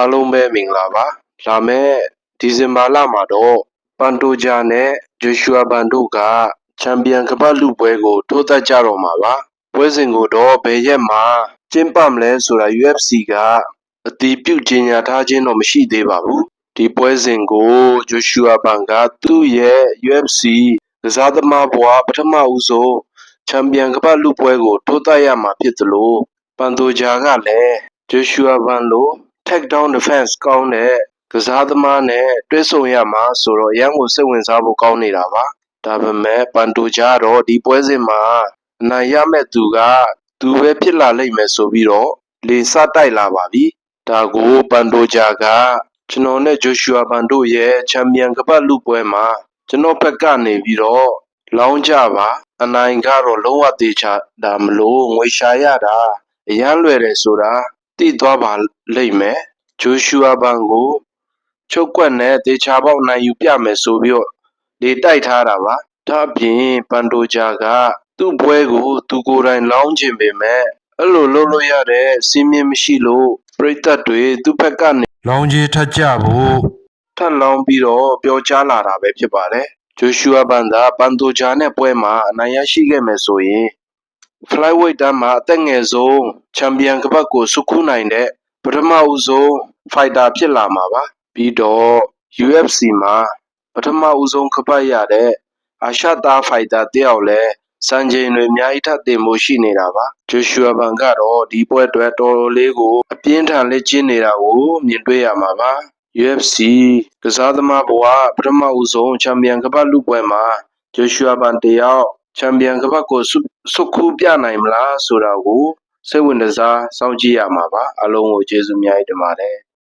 အားလုံးပဲမင်္ဂလာပါလာမယ့်ဒီဇင်ဘာလမှာတော့ပန်တိုဂျာနဲ့ဂျိုရှူအာဘန်တို့ကချန်ပီယံကမ္ဘာလူပွဲကို ထိုးသက်ကြတော့မှာပါပွဲစဉ်ကိုတော့ဘယ်ရက်မှာကျင်းပမလဲဆိုတာ UFC ကအတည်ပြုကြေညာထားခြင်းတော့မရှိသေးပါဘူးဒီပွဲစဉ်ကိုဂျိုရှူအာဘန်ကသူ့ရဲ့ UFC ကစားသမားဘဝပထမဦးဆုံးချန်ပီယံကမ္ဘာလူပွဲကို ထိုးသက်ရမှာဖြစ်သလိုပန်တိုဂျာကလည်းဂျိုရှူအာဘန်လို takedown defense ကောင်းတဲ့ကစားသမားနဲ့တွဲဆုံရမှာဆိုတော့အရန်ကိုစိတ်ဝင်စားဖို့ကောင်းနေတာပါဒါပေမဲ့ပန်တိုဂျာကတော့ဒီပွဲစဉ်မှာအနိုင်ရမဲ့သူကသူပဲဖြစ်လာလိမ့်မယ်ဆိုပြီးတော့လေစတိုက်လာပါပြီဒါကိုပန်တိုဂျာကကျွန်တော်နဲ့ဂျိုရှူအာဘန်တို့ရဲ့ချန်ပီယံကပတ်လူပွဲမှာကျွန်တော်ဘက်ကနေပြီးတော့လောင်းကြပါအနိုင်ကတော့လုံးဝသေးချာတာမလို့ငွေရှာရတာအရန်လွယ်တယ်ဆိုတာ သိသွားပါလိမ့်မယ်ဂျိုရှူအာဘန်ကိုချုပ်ကွက်နဲ့တေချာပေါက်နိုင်ယူပြမယ်ဆိုပြီးတော့လေတိုက်ထားတာပါဒါအပြင်ပန်တိုဂျာကသူ့ပွဲကို သူကိုယ်တိုင်လောင်းခြင်းပေမဲ့အဲ့လိုလုပ်လို့ရတဲ့စီးမြင်မရှိလို့ပရိသတ်တွေသူ့ဘက်ကနေလောင်းကြီးထက်ကြဖို့ထပ်လောင်းပြီးတော့ပျော်ကြားလာတာပဲဖြစ်ပါတယ်ဂျိုရှူအာဘန်သာပန်တိုဂျာနဲ့ပွဲမှာအနိုင်ရရှိခဲ့မယ်ဆိုရင် flyweight တန်းမှာ အသက်ငယ်ဆုံး ချန်ပီယံကပတ်ကိုစုခုနိုင်တဲ့ ပထမဦးဆုံး ဖိုက်တာဖြစ်လာမှာပါ ပြီးတော့ UFC မှာ ပထမဦးဆုံး ကပတ်ရတဲ့ အာရှသားဖိုက်တာတယောက်လည်း စံချိန်တွေ အများကြီးထပ်တင်ဖို့ရှိနေတာပါဂျိုရှူအာဘန်ကတော့ ဒီပွဲအတွက် တော်တော်လေးကို အပြင်းထန်လက်ကျင်းနေတာကို မြင်တွေ့ရမှာပါ UFC ကစားသမားဘဝ ပထမဦးဆုံး ချန်ပီယံကပတ်လူပွဲမှာဂျိုရှူအာဘန်တယောက် ချန်ပီယံကပတ်ကိုစုစုခုပြနိုင်မလားဆိုတာကိုစိတ်ဝင်စားစောင့်ကြည့်ရမှာပါအလုံးကိုကျေးဇူးအများကြီးတင်ပါတယ်